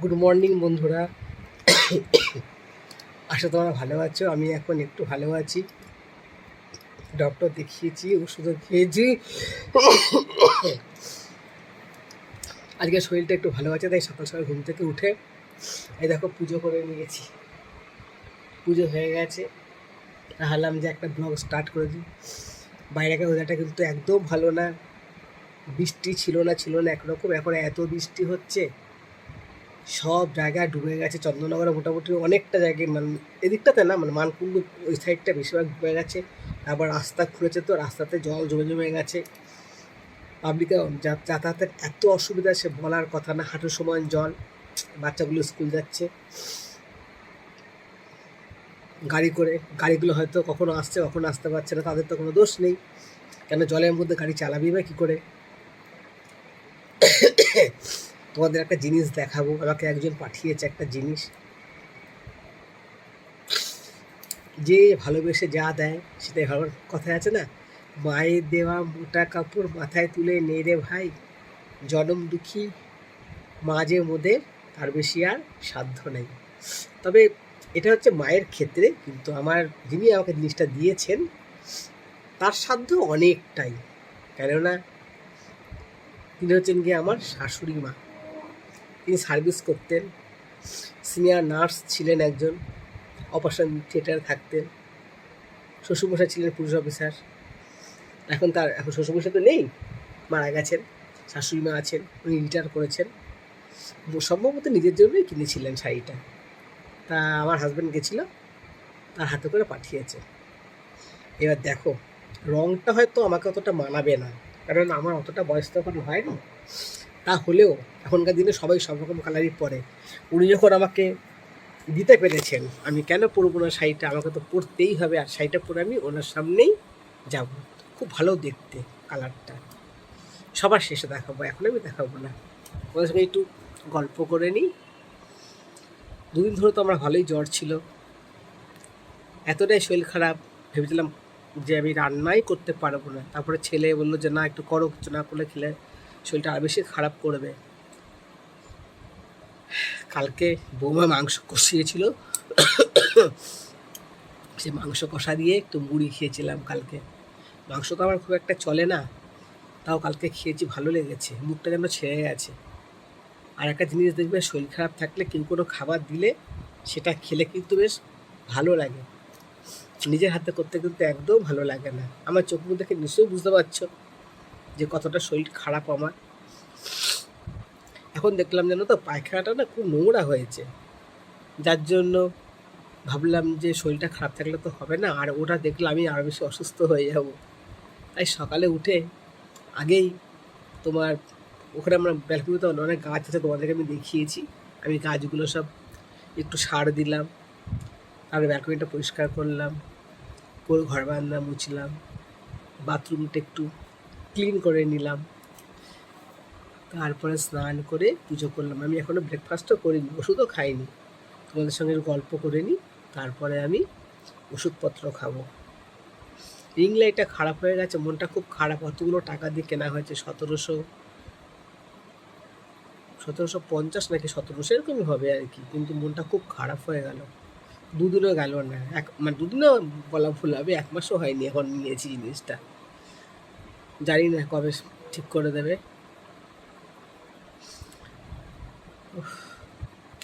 Good morning বন্ধুরা। আশা তোমরা ভালো আছো, আমি এখন একটু ভালো আছি। ডক্টর দেখিয়েছি, ওষুধও খেয়েছি। আজকে শরীরটা একটু ভালো আছে, তাই সকাল সকাল ঘুম থেকে উঠে এই দেখো পুজো করে নিয়েছি। পুজো হয়ে গেছে। ভাবলাম যে একটা ব্লগ স্টার্ট করে দিই। বাইরেকার ওয়েদারটা কিন্তু একদম ভালো না। বৃষ্টি ছিল না ছিল না একরকম, এখন এত বৃষ্টি হচ্ছে। সব জায়গায় ডুবে গেছে। চন্দননগরে মোটামুটি অনেকটা জায়গায় মানে এদিকটাতে না মানে মানকুণ্ডু ওই সাইডটা বেশিরভাগ ডুবে গেছে। আবার রাস্তা খুলেছে তো, রাস্তাতে জল জমে জমে গেছে। পাবলিকের যাতায়াতের এত অসুবিধা, সে বলার কথা না, হাঁটুর সমান জল, বাচ্চাগুলো স্কুল যাচ্ছে। গাড়ি করে, গাড়িগুলো হয়তো কখনো আসছে, কখনো আসতে পারছে না, তাদের তো কোনো দোষ নেই। কেন জলের মধ্যে গাড়ি চালাবি বা কী করে? তোমাদের একটা জিনিস দেখাবো, আমাকে একজন পাঠিয়েছে একটা জিনিস। যে ভালোবেসে যা দেয়, সেটাই ভালো। কথা আছে না, মায়ের দেওয়া মোটা কাপড় মাথায় তুলে নে রে ভাই। জনম দুঃখী, মাঝে মোদের তার বেশি আর সাধ্য নেই। তবে এটা হচ্ছে মায়ের ক্ষেত্রে, কিন্তু আমার যিনি আমাকে জিনিসটা দিয়েছেন, তার সাধ্য অনেকটাই। কেননা, তিনি হচ্ছেন গিয়ে আমার শাশুড়ি মা। তিনি সার্ভিস করতেন। সিনিয়র নার্স ছিলেন একজন, অপারেশন থিয়েটারে থাকতেন। শ্বশুরমশাই ছিলেন পুলিশ অফিসার। এখন তার, এখন শ্বশুরমশাই তো নেই, মারা গেছেন, শাশুড়ি মা আছেন, উনি রিটায়ার করেছেন। সম্ভবত নিজের জন্যই কিনেছিলেন শাড়িটা। তা আমার হাজব্যান্ড গেছিল, তার হাতে করে পাঠিয়েছে। এবার দেখো রঙটা হয়তো আমাকে অতটা মানাবে না, কারণ আমার অতটা বয়স তো এখন হয়নি। তা হলেও এখনকার দিনে সবাই সব রকম কালারই পরে। উনি যখন আমাকে দিতে পেরেছেন, আমি কেন পরবো না শাড়িটা? আমাকে তো পরতেই হবে, আর শাড়িটা পরে আমি ওনার সামনেই যাব। খুব ভালো দেখতে কালারটা সবার শেষে দেখাবো, এখন আমি দেখাবো না। ওদের সঙ্গে একটু গল্প করে নিই। দুদিন ধরে তো আমার ভালোই জ্বর ছিল। এতটাই শরীর খারাপ, ভেবেছিলাম যে আমি রান্নাই করতে পারব না। তারপরে ছেলে বলল যে, না, একটু করো, কিছু না করলে খেলে শরীরটা আরও বেশি খারাপ করবে। কালকে বৌমা মাংস কষিয়েছিল। সে মাংস কষা দিয়ে একটু মুড়ি খেয়েছিলাম কালকে। মাংস তো আমার খুব একটা চলে না, তাও কালকে খেয়েছি, ভালো লেগেছে। মুখটা যেন ছেড়ে গেছে। আর একটা জিনিস দেখবে, শরীর খারাপ থাকলে কেউ কোনো খাবার দিলে সেটা খেলে কিন্তু বেশ ভালো লাগে। নিজের হাতে করতে কিন্তু একদম ভালো লাগে না। আমার চোখ মুখ দেখে নিশ্চয়ই বুঝতে পারছ। যে কতটা শরীর খারাপ আমার। এখন দেখলাম যেন তো পায়খানাটা না খুব নোংরা হয়েছে। যার জন্য ভাবলাম যে শরীরটা খারাপ থাকলে তো হবে না, আর ওটা দেখলে আমি আরও বেশি অসুস্থ হয়ে যাব। তাই সকালে উঠে আগেই তোমার ওখানে আমরা ব্যালকনিতে অনেক গাছ আছে, তোমাদেরকে আমি দেখিয়েছি। আমি গাছগুলো সব একটু সার দিলাম আর ব্যালকনিটা পরিষ্কার করলাম করে ঘর বারান্দা মুছলাম, বাথরুমটা একটু ক্লিন করে নিলাম। তারপরে স্নান করে পুজো করলাম। আমি এখনও ব্রেকফাস্টও করিনি, ওষুধও খাইনি। তোমাদের সঙ্গে গল্প করে নিই। তারপরে আমি ওষুধপত্র খাব। রিং লাইটটা খারাপ হয়ে গেছে, মনটা খুব খারাপ। অতগুলো টাকা দিয়ে কেনা হয়েছে, সতেরোশো সতেরোশো পঞ্চাশ নাকি সতেরোশো এরকমই হবে আর কি। কিন্তু মনটা খুব খারাপ হয়ে গেল। দুদিনও গেল না। এক মানে দুদিনও বলা ভুল হবে, এক মাসও হয়নি এখন নিয়েছি জিনিসটা। জানি না কবে ঠিক করে দেবে।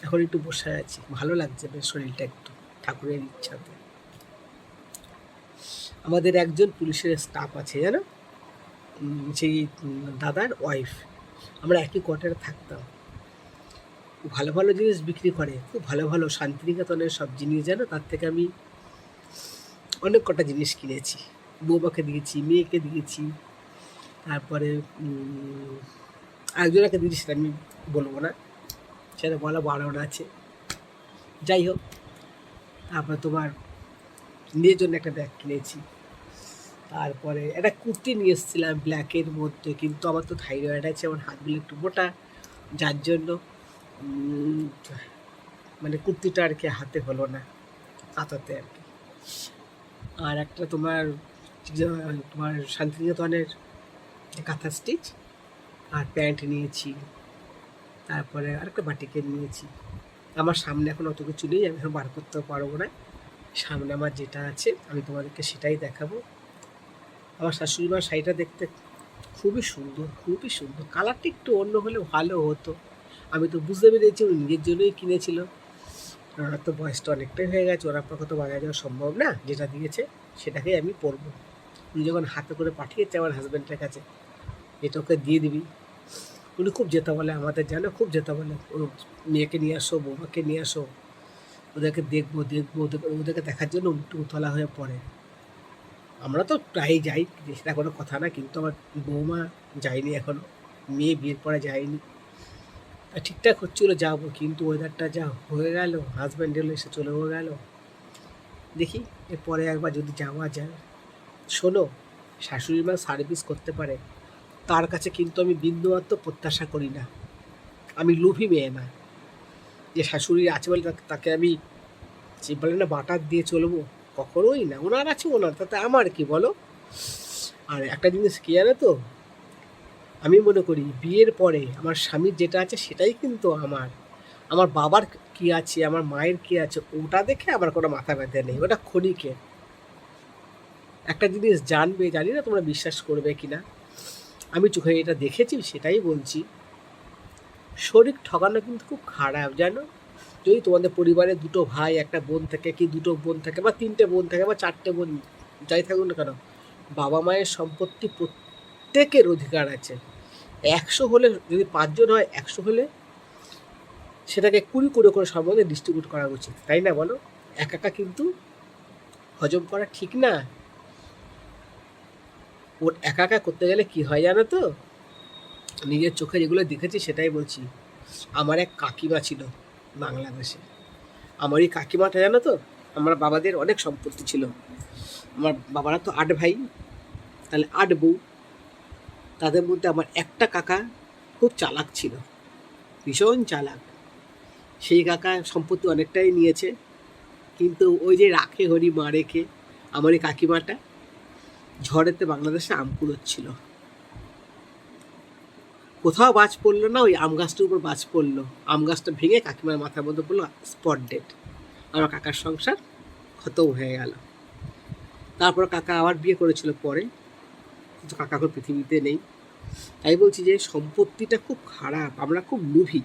এখন একটু বসে আছি। ভালো লাগছে বেশ শরীরটা একটু, ঠাকুরের ইচ্ছাতে। আমাদের একজন পুলিশের স্টাফ আছে, জানো? সেই দাদার ওয়াইফ আমরা একই কোয়ার্টারে থাকতাম। ভালো ভালো জিনিস বিক্রি করে, খুব ভালো ভালো শান্তিনিকেতনের সব জিনিস, জানো? তার থেকে আমি অনেক কটা জিনিস কিনেছি। বৌমাকে দিয়েছি, মেয়েকে দিয়েছি। তারপরে উম, আরেকজনকে দিয়েছি সেটা আমি বলব না। সেটা বলা বারণ আছে। যাই হোক তারপরে তোমার নিজের জন্য একটা ব্যাগ কিনেছি। তারপরে একটা কুর্তি নিয়ে এসেছিলাম ব্ল্যাকের মধ্যে কিন্তু আমার তো থাইরয়েড আছে আমার হাতগুলো একটু মোটা। যার জন্য মানে কুর্তিটা আর কি হাতে হলো না হাতাতে আর কি। আর একটা তোমার তোমার শান্তিনিকেতনের কাঁথা স্টিচ আর প্যান্ট নিয়েছি। তারপরে আরেকটা বাটিকে নিয়েছি। আমার সামনে এখন অত কিছু নেই, আমি এখন বার করতে পারব না। সামনে আমার যেটা আছে, আমি তোমাদেরকে সেটাই দেখাবো। আমার শাশুড়ি মার শাড়িটা দেখতে খুবই সুন্দর খুবই সুন্দর। কালারটা একটু অন্য হলে ভালো হতো। আমি তো বুঝতে পেরেছি, উনি নিজের জন্যই কিনেছিল। ওনার তো বয়সটা অনেকটাই হয়ে গেছে ওনার পক্ষে তো বাজারে যাওয়া সম্ভব না। যেটা দিয়েছে, সেটাকেই আমি পরবো। উনি যখন হাতে করে পাঠিয়েছে আমার হাজব্যান্ডের কাছে এটা ওকে দিয়ে দিবি। উনি খুব যেতে বলে আমাদের জানো খুব যেতে বলে ও মেয়েকে নিয়ে আসো বৌমাকে নিয়ে আসো। ওদেরকে দেখব দেখব ওদের- ওদেরকে দেখার জন্য উতলা হয়ে পড়ে। আমরা তো প্রায়ই যাই, সেটা কোনো কথা না, কিন্তু আমার বৌমা যায়নি এখনও মেয়ে বিয়ের পরে যায়নি। ঠিকঠাক হচ্ছিল যাব, কিন্তু ওয়েদারটা যা হয়ে গেল হাজব্যান্ড এলো, এসে চলেও গেল। দেখি, এরপরে একবার যদি যাওয়া যায়। শোনো শাশুড়ি মা সার্ভিস করতে পারে। তার কাছে কিন্তু আমি বিন্দুমাত্র প্রত্যাশা করি না। আমি লোভী মেয়ে না। যে শাশুড়ি আছে বলে তাকে- আমি যে বলে না বাটার দিয়ে চলবো, কখনোই না। ওনার আছে ওনার, তাতে আমার কি বলো? আর একটা জিনিস কি জানো তো? আমি মনে করি বিয়ের পরে আমার স্বামীর যেটা আছে সেটাই কিন্তু আমার। আমার বাবার কি আছে, আমার মায়ের কি আছে, ওটা দেখে আমার কোনো মাথা ব্যথা নেই। ওটা ক্ষণিকে একটা জিনিস জানবে, জানি না তোমরা বিশ্বাস করবে কি না আমি চোখে এটা দেখেছি, সেটাই বলছি। শরীর ঠকানো কিন্তু খুব খারাপ, জানো? যদি তোমাদের পরিবারে দুটো ভাই, একটা বোন থাকে, কি দুটো বোন থাকে, বা তিনটে বোন থাকে, বা চারটে বোন, যাই থাকুক না কেন, বাবা মায়ের সম্পত্তি প্রত্যেকের অধিকার আছে। একশো হলে, যদি পাঁচজন হয়, একশো হলে সেটাকে কুড়ি কুড়ি করে মধ্যে ডিস্ট্রিবিউট করা উচিত, তাই না বলো? একা একা কিন্তু হজম করা ঠিক না। ওর একা একা করতে গেলে কি হয় জানো তো? নিজের চোখে যেগুলো দেখেছি সেটাই বলছি। আমার এক কাকিমা ছিল বাংলাদেশে। আমার এই কাকিমাটা জানো তো? আমার বাবাদের অনেক সম্পত্তি ছিল। আমার বাবারা তো আট ভাই, তাহলে আট বউ। তাদের মধ্যে আমার একটা কাকা খুব চালাক ছিল। ভীষণ চালাক। সেই কাকা সম্পত্তি অনেকটাই নিয়েছে। কিন্তু ওই যে রাখে হরি মা রেখে, আমার এই কাকিমাটা ঝড়েতে বাংলাদেশে আম কুড়োচ্ছিল। কোথাও বাজ পড়ল না, ওই আম গাছটার উপর বাজ পড়ল। আম গাছটা ভেঙে কাকিমার মাথার মধ্যে পড়ল স্পট ডেট। আমার কাকার সংসার খতম হয়ে গেল। তারপর কাকা আবার বিয়ে করেছিল পরে। কিন্তু কাকা এখন পৃথিবীতে নেই। তাই বলছি যে সম্পত্তিটা খুব খারাপ, আমরা খুব লুভি।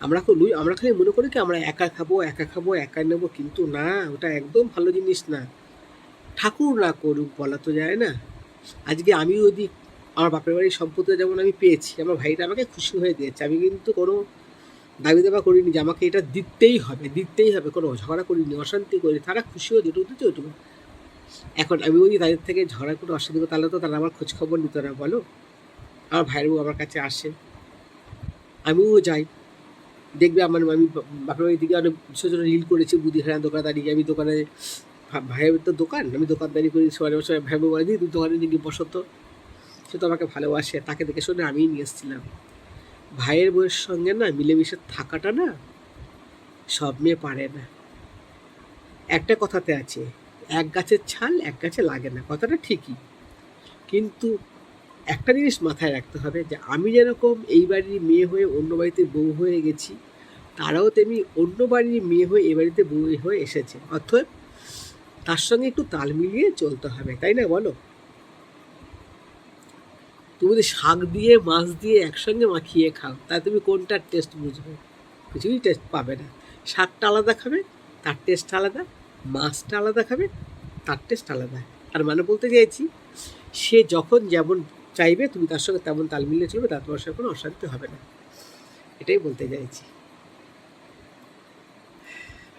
আমরা খুব লুই আমরা খালি মনে করি কি আমরা একা খাব একা খাব একা নেব, কিন্তু না, ওটা একদম ভালো জিনিস না। ঠাকুর না করুক বলা তো যায় না। আজকে আমি যদি আমার বাপের বাড়ির সম্পত্তি যেমন আমি পেয়েছি, আমার ভাইটা আমাকে খুশি হয়ে দিয়েছে, আমি কিন্তু কোনো দাবি দাবা করিনি যে আমাকে এটা দিতেই হবে দিতেই হবে, কোনো ঝগড়া করিনি, অশান্তি করিনি, তারা খুশি হয়ে যেটুকু দিতে ওইটুকু। এখন আমি যদি তাদের থেকে ঝগড়া করে অশান্তি করতে তাহলে তো তারা আমার খোঁজ খবর নিত না, বলো। আমার ভাইয়ের বউ আমার কাছে আসে। আমিও যাই। দেখবে আমার আমি বাপের বাড়ির দিকে অনেক ছোটো রিল করেছি বুদিহারা দোকানদারি আমি দোকানে ভাইয়ের তো দোকান, আমি দোকানদারি করি, সবাই সবাই ভাই বলে দিই তুই দোকানে দিকে বসত? সে তো আমাকে ভালোবাসে, তাকে দেখে শুনে আমিই নিয়ে এসেছিলাম। ভাইয়ের বউয়ের সঙ্গে না মিলেমিশে থাকাটা না সব মেয়ে পারে না। একটা কথাতে আছে, এক গাছের ছাল, এক গাছে লাগে না, কথাটা ঠিকই। কিন্তু একটা জিনিস মাথায় রাখতে হবে যে, আমি যেরকম এই বাড়ির মেয়ে হয়ে অন্য বাড়িতে বউ হয়ে গেছি, তারাও তেমনি অন্য বাড়ির মেয়ে হয়ে এ বাড়িতে বউ হয়ে এসেছে। অর্থাৎ তার সঙ্গে একটু তাল মিলিয়ে চলতে হবে, তাই না বলো? তুমি যদি শাক দিয়ে, মাছ দিয়ে একসঙ্গে মাখিয়ে খাও, তাহলে তুমি কোনটার টেস্ট বুঝবে? কিছুই টেস্ট পাবে না। শাকটা আলাদা খাবে, তার টেস্ট আলাদা, মাছটা আলাদা খাবে, তার টেস্ট আলাদা। আর মানে বলতে চাইছি, সে যখন যেমন চাইবে, তুমি তার সঙ্গে তেমন তাল মিলিয়ে চলবে তার তোমার সঙ্গে কোনো অশান্তি হবে না। এটাই বলতে চাইছি।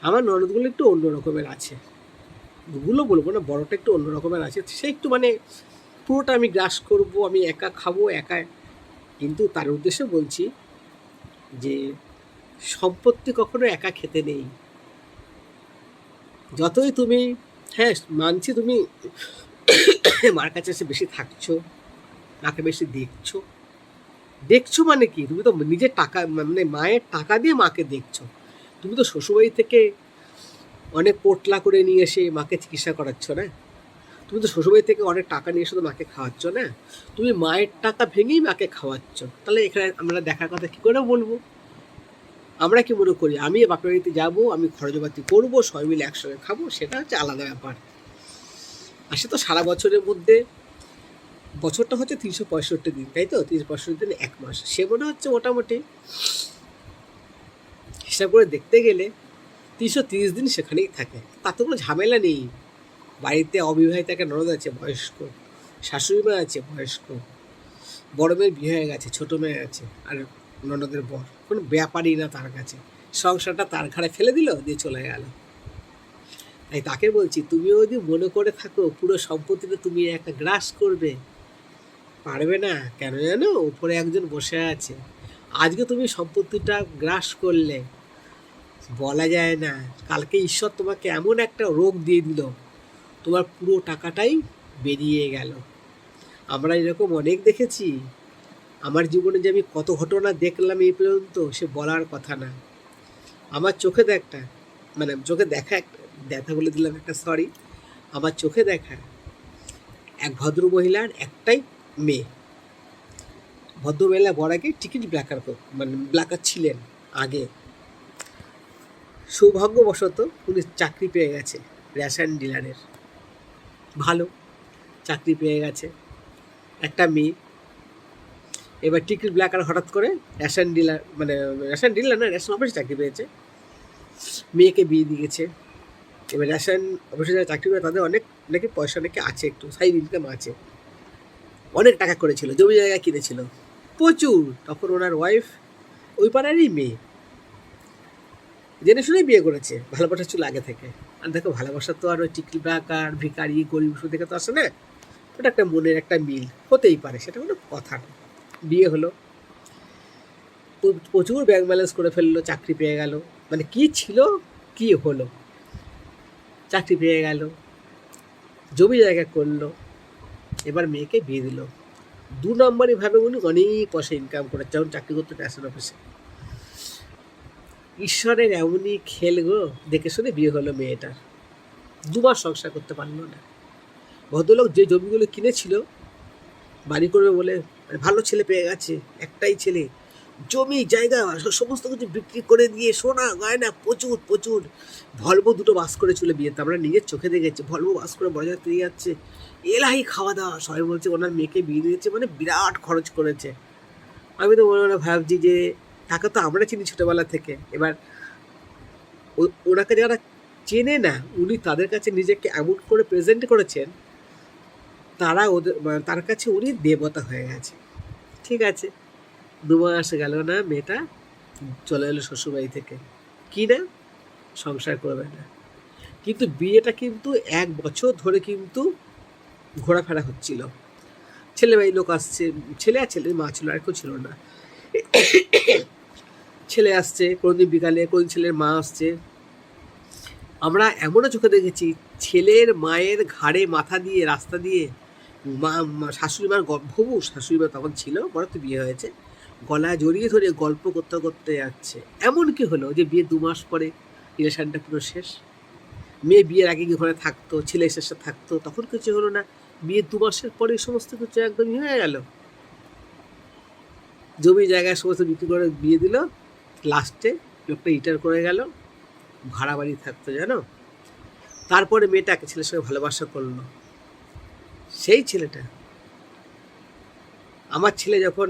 আমার ননদগুলো একটু অন্য রকমের আছে। দুগুলো বলব না, বড়টা একটু অন্য রকমের আছে। সে একটু মানে পুরোটা আমি গ্রাস করব, আমি একা খাব, একা। কিন্তু তার উদ্দেশ্যে বলছি যে সম্পত্তি কখনো একা খেতে নেই। যতই তুমি হ্যাঁ মানছি তুমি মার কাছে এসে বেশি থাকছো, মাকে বেশি দেখছ। দেখছ মানে কি? তুমি তো নিজের টাকা মানে মায়ের টাকা দিয়ে মাকে দেখছ। তুমি তো শ্বশুরবাড়ি থেকে অনেক পোটলা করে নিয়ে এসে মাকে চিকিৎসা করাচ্ছ, না? তুমি তো শ্বশুরবাড়ি থেকে অনেক টাকা নিয়ে এসে তো মাকে খাওয়াচ্ছ, না? তুমি মায়ের টাকা ভেঙেই মাকে খাওয়াচ্ছ। তাহলে এখানে আমরা দেখার কথা কী করে বলব? আমরা কি মনে করি? আমি বাপের বাড়িতে যাব, আমি খরচপাতি করব, সবাই মিলে একসঙ্গে খাব, সেটা হচ্ছে আলাদা ব্যাপার। আর সে তো সারা বছরের মধ্যে, বছরটা হচ্ছে তিনশো পঁয়ষট্টি দিন, তাই তো? তিনশো পঁয়ষট্টি দিন এক মাস। সে মনে হচ্ছে মোটামুটি, হিসাব করে দেখতে গেলে তিনশো তিরিশ দিন সেখানেই থাকে। তাতে কোনো ঝামেলা নেই। বাড়িতে অবিবাহিত একটা ননদ আছে, বয়স্ক। শাশুড়ি মা আছে, বয়স্ক। বড় মেয়ের বিয়ে হয়ে গেছে, ছোটো মেয়ে আছে, আর ননদের বর। কোনো ব্যাপারই না তার কাছে। সংসারটা তার ঘাড়ে ফেলে দিল, দিয়ে চলে গেল। তাই তাকে বলছি তুমিও যদি মনে করে থাকো, পুরো সম্পত্তিটা তুমি একটা গ্রাস করবে। পারবে না? কেন জানো? উপরে একজন বসে আছে। আজকে তুমি সম্পত্তিটা গ্রাস করলে বলা যায় না। কালকে ঈশ্বর তোমাকে এমন একটা রোগ দিয়ে দিল, তোমার পুরো টাকাটাই বেরিয়ে গেল। আমরা এরকম অনেক দেখেছি। আমার জীবনে যে আমি কত ঘটনা দেখলাম এই পর্যন্ত, সে বলার কথা না। আমার চোখে দেখা মানে চোখে দেখা একটা, দেখা বলে দিলাম একটা সরি আমার চোখে দেখা এক ভদ্র মহিলার একটাই মেয়ে। ভদ্রমহিলা বড় আগে টিকিট ব্ল্যাকার মানে ব্ল্যাকার ছিলেন আগে। সৌভাগ্যবশত উনি চাকরি পেয়ে গেছে রেশন ডিলারের। ভালো চাকরি পেয়ে গেছে। একটা মেয়ে। এবার টিকিট ব্ল্যাকার হঠাৎ করে রেশন ডিলার মানে রেশন ডিলার না, রেশন অফিসে চাকরি পেয়েছে। মেয়েকে বিয়ে দিয়েছে এবার রেশন অফিসে যারা চাকরি করে তাদের অনেক নাকি পয়সা নাকি আছে একটু সাইড ইনকাম আছে। অনেক টাকা করেছিল, জমি জায়গা কিনেছিল। প্রচুর। তখন ওনার ওয়াইফ ওই পাড়ারই মেয়ে। জেনে শুনেই বিয়ে করেছে, ভালোবাসা ছিল আগে থেকে। আর দেখো, ভালোবাসা তো আর ওই টিকলি ব্যাকার ভিকারি গরিব দেখে তো আসে না। ওটা একটা মনের একটা মিল, হতেই পারে, সেটা কোনো কথা না। বিয়ে হলো। প্রচুর ব্যাংক ব্যালেন্স করে ফেলল, চাকরি পেয়ে গেল। মানে কি ছিল, কি হলো? চাকরি পেয়ে গেল, জমি জায়গা করল, এবার মেয়েকে বিয়ে দিল। দু নম্বরই ভাবে উনি অনেক পয়সা ইনকাম করে যখন চাকরি করতে ন্যাশনাল অফিসে ঈশ্বরের এমনই খেল গো। দেখে শুনে বিয়ে হলো মেয়েটার দুবার সংসার করতে পারল না। ভদ্রলোক যে জমিগুলো কিনেছিল, বাড়ি করবে বলে ভালো ছেলে পেয়ে গেছে, একটাই ছেলে। জমি, জায়গা, সমস্ত কিছু বিক্রি করে দিয়ে সোনা, গয়না, প্রচুর প্রচুর। ভলভো দুটো বাস করে চলে বিয়েতে। আমরা নিজের চোখে দেখেছি, ভলভো বাস করে জায়গা দিয়ে যাচ্ছে। এলাহি খাওয়া দাওয়া, সবাই বলছে ওনার মেয়েকে বিয়ে দিয়েছে মানে বিরাট খরচ করেছে। আমি তো মনে মনে ভাবছি যে তাকে তো আমরা চিনি ছোটোবেলা থেকে। এবার ওনাকে যারা চেনে না, উনি তাদের কাছে নিজেকে এমন করে প্রেজেন্ট করেছেন, তারা ওদের মানে তার কাছে উনি দেবতা হয়ে গেছে। ঠিক আছে, দু মাস গেল না, মেয়েটা চলে এলো শ্বশুরবাড়ি থেকে। কি না? সংসার করবে না। কিন্তু বিয়েটা কিন্তু এক বছর ধরে কিন্তু ঘোরাফেরা হচ্ছিল। ছেলে বাড়ির লোক আসছে, ছেলে আর ছেলে মা ছিল, আর কেউ ছিল না। ছেলে আসছে, কোনোদিন বিকালে, কোনোদিন ছেলের মা আসছে। আমরা এমনও চোখে দেখেছি, ছেলের মায়ের ঘাড়ে মাথা দিয়ে, রাস্তা দিয়ে মা শাশুড়ি মার গর্ভবু শাশুড়ি মা তখন ছিল, বড় তো বিয়ে হয়েছে, গলা জড়িয়ে ধরে গল্প করতে করতে যাচ্ছে। এমন কি হলো যে বিয়ে দু মাস পরে রিলেশানটা পুরো শেষ? মেয়ে বিয়ের আগে কি ঘরে থাকতো, ছেলে এসে থাকতো, তখন কিছু হলো না? বিয়ে দু মাসের পরে সমস্ত কিছু একদমই হয়ে গেল। জমি জায়গায় সমস্ত বিক্রি করে বিয়ে দিল লাস্টে লোকটা রিটায়ার করে গেল, ভাড়া বাড়ি থাকতো, জানো? তারপরে মেয়েটাকে ছেলের সঙ্গে ভালোবাসা করল। সেই ছেলেটা, আমার ছেলে যখন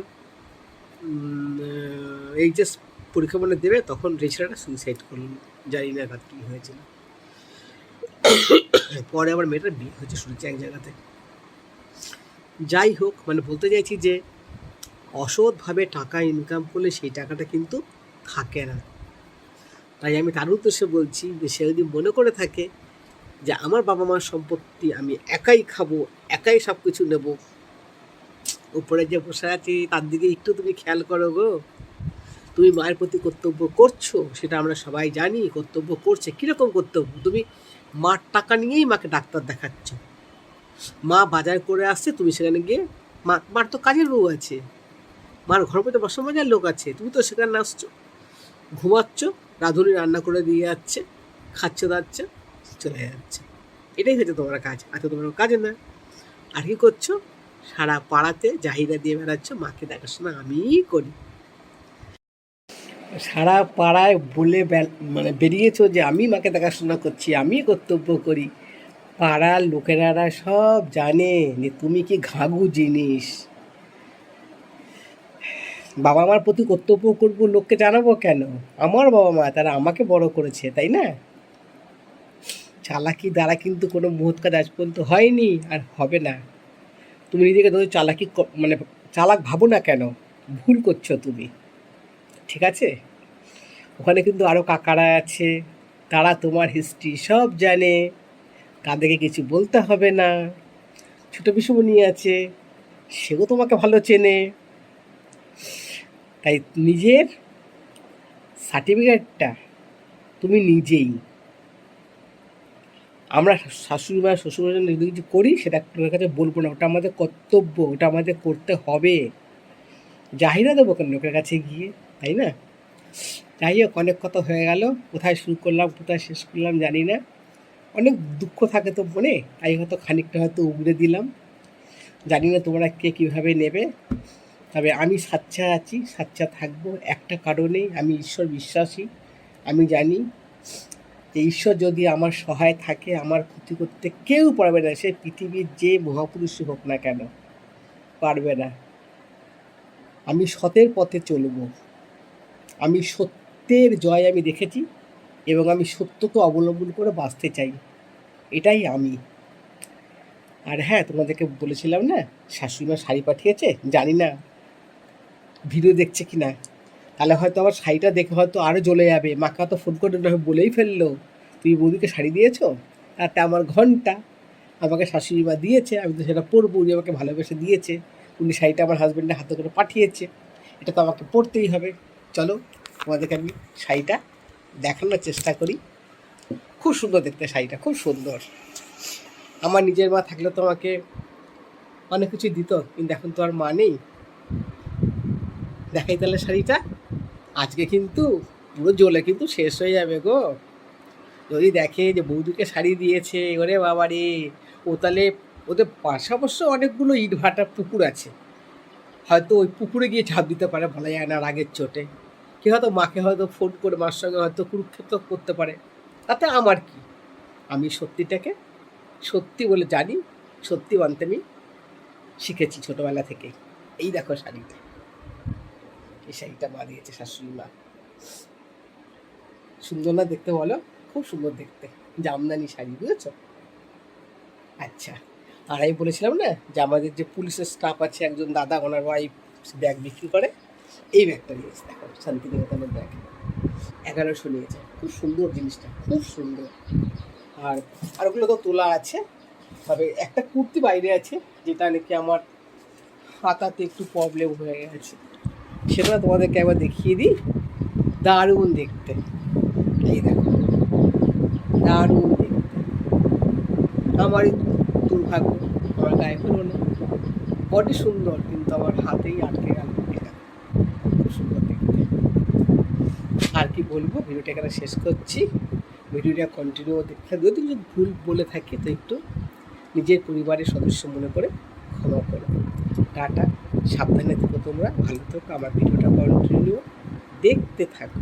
এইচএস পরীক্ষা মনে দেবে, তখন এই ছেলেটা সুইসাইড করল। জানি না তার কী হয়েছিল। পরে আবার মেয়েটার বিয়ে হয়েছে শুনেছি এক জায়গাতে। যাই হোক মানে বলতে চাইছি যে, অসৎভাবে টাকা ইনকাম করলে সেই টাকাটা কিন্তু থাকে না। তাই আমি তার উদ্দেশ্যে বলছি যে সে যদি মনে করে থাকে যে আমার বাবা মার সম্পত্তি আমি একাই খাব, একাই সব কিছু নেব, উপরে যে বসে আছে তার দিকে একটু তুমি খেয়াল করো গো। তুমি মায়ের প্রতি কর্তব্য করছ, সেটা আমরা সবাই জানি, কর্তব্য করছে। কীরকম কর্তব্য? তুমি মার টাকা নিয়েই মাকে ডাক্তার দেখাচ্ছ। মা বাজার করে আসছে, তুমি সেখানে গিয়ে মা, মার তো কাজের বউ আছে। মার ঘর পেতে বসা মজার লোক আছে। তুমি তো সেখানে আসছো। ঘুমাচ্ছ, রাঁধুনি রান্না করে দিয়ে যাচ্ছে, খাচ্ছ, দাচ্ছ, চলে যাচ্ছে। এটাই হচ্ছে তোমার কাজ, আর তোমার কাজ না আর কি করছ? সারা পাড়াতে জাহিরা দিয়ে বেড়াচ্ছ, মাকে দেখাশোনা আমিই করি। সারা পাড়ায় বলে মানে বেরিয়েছো যে আমি মাকে দেখাশোনা করছি, আমি কর্তব্য করি। পাড়ার লোকেরা সব জানে যে তুমি কি ঘাগু জিনিস। বাবা মার প্রতি কর্তব্য করব, লোককে জানাব কেন? আমার বাবা মা, তারা আমাকে বড় করেছে, তাই না? চালাকি দ্বারা কিন্তু কোনো কাজ আজ পর্যন্ত হয়নি, আর হবে না। তুমি নিজেকে ধরো চালাকি মানে চালাক ভাবো না কেন? ভুল করছ তুমি। ঠিক আছে? ওখানে কিন্তু আরও কাকারা আছে, তারা তোমার হিস্ট্রি সব জানে। তাদেরকে কিছু বলতে হবে না। ছোটো বিষুমণি আছে, সেও তোমাকে ভালো চেনে। তাই নিজের সার্টিফিকেটটা তুমি নিজেই। আমরা শাশুড়ি শ্বশুরের জন্য যদি কিছু করি, সেটা তোমার কাছে বলব না। ওটা আমাদের কর্তব্য, ওটা আমাদের করতে হবে। জাহিরা দেবো কেন লোকের কাছে গিয়ে, তাই না? যাই হোক, অনেক কথা হয়ে গেল। কোথায় শুরু করলাম, কোথায় শেষ করলাম জানি না। অনেক দুঃখ থাকে তো মনে। তাই হয়তো খানিকটা হয়তো উগড়ে দিলাম। জানি না তোমরা কে কীভাবে নেবে। তবে আমি সাচ্চা আছি সাচ্চা থাকব। একটা কারণেই আমি ঈশ্বর বিশ্বাসী। আমি জানি যে ঈশ্বর যদি আমার সহায় থাকে, আমার ক্ষতি করতে কেউ পারবে না। সে পৃথিবীর যে মহাপুরুষই হোক না কেন, পারবে না। আমি সতের পথে চলব। আমি সত্যের জয় আমি দেখেছি এবং আমি সত্যকে অবলম্বন করে বাঁচতে চাই। এটাই আমি। আর হ্যাঁ তোমাদেরকে বলেছিলাম না শাশুড়িমা শাড়ি পাঠিয়েছে? জানি না। ভিডিও দেখছে কি না? তাহলে হয়তো আমার শাড়িটা দেখে হয়তো আরও জ্বলে যাবে। মাকে হয়তো ফোন করে না, বলেই ফেলল তুই বৌদিকে শাড়ি দিয়েছ? তাতে আমার ঘণ্টা। আমাকে শাশুড়ি মা দিয়েছে, আমি তো সেটা পরবো, উনি আমাকে ভালোবেসে দিয়েছে। উনি শাড়িটা আমার হাজব্যান্ডের হাতে করে পাঠিয়েছে। এটা তো আমাকে পরতেই হবে। চলো, তোমাদেরকে আমি শাড়িটা দেখানোর চেষ্টা করি। খুব সুন্দর দেখতে শাড়িটা, খুব সুন্দর। আমার নিজের মা থাকলে তো আমাকে অনেক কিছু দিত, কিন্তু এখন তো আর মা নেই। দেখাই তাহলে শাড়িটা। আজকে কিন্তু পুরো জ্বলে কিন্তু শেষ হয়ে যাবে গো। যদি দেখে যে বৌদিকে শাড়ি দিয়েছে, ওরে বাবা রে ও তাহলে ওদের পাশে অবশ্য অনেকগুলো ইট ভাটা পুকুর আছে। হয়তো ওই পুকুরে গিয়ে ঝাঁপ দিতে পারে বলা যায় না রাগের চোটে। কি হয়তো মাকে হয়তো ফোন করে, মার সঙ্গে হয়তো কুরুক্ষেত্র করতে পারে। তাতে আমার কি? আমি সত্যিটাকে সত্যি বলে জানি, সত্যি মানতে আমি শিখেছি ছোটোবেলা থেকে এই দেখো শাড়িটা। এই শাড়িটা মা দিয়েছে শাশুড়ি মা সুন্দর না দেখতে বলো? খুব সুন্দর দেখতে। জামদানি শাড়ি, বুঝেছ? আচ্ছা আর আমি বলেছিলাম না যে আমাদের যে পুলিশের স্টাফ আছে, একজন দাদা, ওনার ওয়াইফ ব্যাগ বিক্রি করে। এই ব্যাগটা নিয়েছে, দেখো, শান্তিনিকেতনের ব্যাগ এগারোশো নিয়েছে। খুব সুন্দর জিনিসটা, খুব সুন্দর। আর আর ওগুলো তো তোলা আছে। তবে একটা কুর্তি বাইরে আছে, যেটা নাকি আমার হাতাতে একটু প্রবলেম হয়ে গেছে। সেটা তোমাদেরকে একবার দেখিয়ে দিই। দারুণ দেখতে। এই দেখো। দারুণ দেখতে। আমারই দুর্ভাগ্য, আমার গায়ে হলো না। বডি সুন্দর, কিন্তু আমার হাতেই আটকে গেল। সুন্দর দেখতে। আর কি বলব, ভিডিওটা এখানে শেষ করছি। ভিডিওটা কন্টিনিউ দেখতে। যদি কিছু ভুল বলে থাকে, তো একটু নিজের পরিবারের সদস্য মনে করে ক্ষমা করো টাটা। সাবধানে থেকো তোমরা। ভালো থাকো আমার ভিডিওটা কন্টিনিউ দেখতে থাকো।